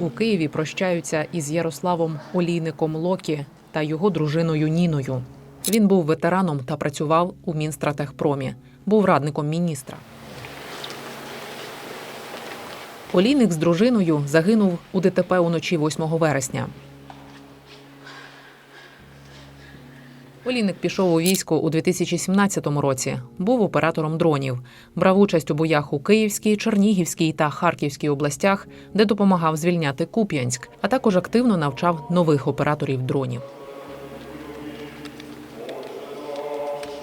у Києві прощаються із Ярославом Олійником Локі та його дружиною Ніною. Він був ветераном та працював у Мінстратехпромі. був радником міністра. Олійник з дружиною загинув у ДТП уночі 8 вересня. Олійник пішов у військо у 2017 році. Був оператором дронів. Брав участь у боях у Київській, Чернігівській та Харківській областях, де допомагав звільняти Куп'янськ, а також активно навчав нових операторів дронів.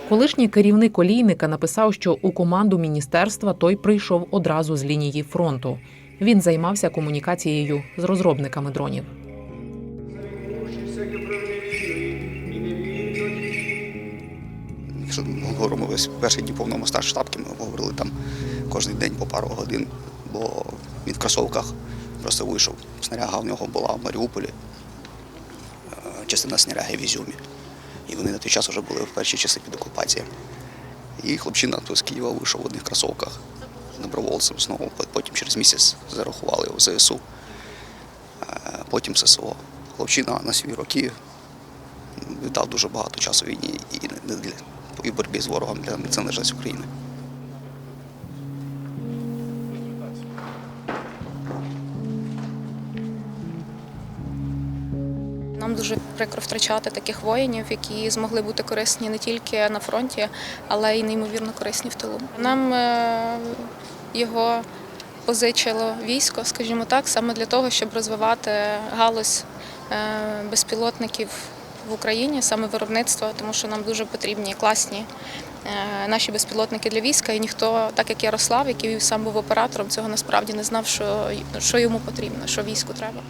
Колишній керівник олійника написав, що у команду міністерства той прийшов одразу з лінії фронту. Він займався комунікацією з розробниками дронів. Ми говоримо весь перший дні повномасштаб штабки, ми говорили там кожен день по пару годин, бо він в кросовках просто вийшов. Снаряга в нього була в Маріуполі, е, частина снаряги в Ізюмі. І вони на той час вже були в перші часи під окупацією. І хлопчина з Києва вийшов в одних кросовках добровольцем знову. Потім через місяць зарахували його в ЗСУ, е, потім ССО. Хлопчина на свої роки віддав дуже багато часу війні і не для і боротьбі з ворогом для незалежності України. Нам дуже прикро втрачати таких воїнів, які змогли бути корисні не тільки на фронті, але й неймовірно корисні в тилу. Нам е, його позичило військо, скажімо так, саме для того, щоб розвивати галузь е, безпілотників в Україні, саме виробництво, тому що нам дуже потрібні класні е, наші безпілотники для війська. І ніхто, так як Ярослав, який сам був оператором, цього насправді не знав, що, що йому потрібно, що війську треба.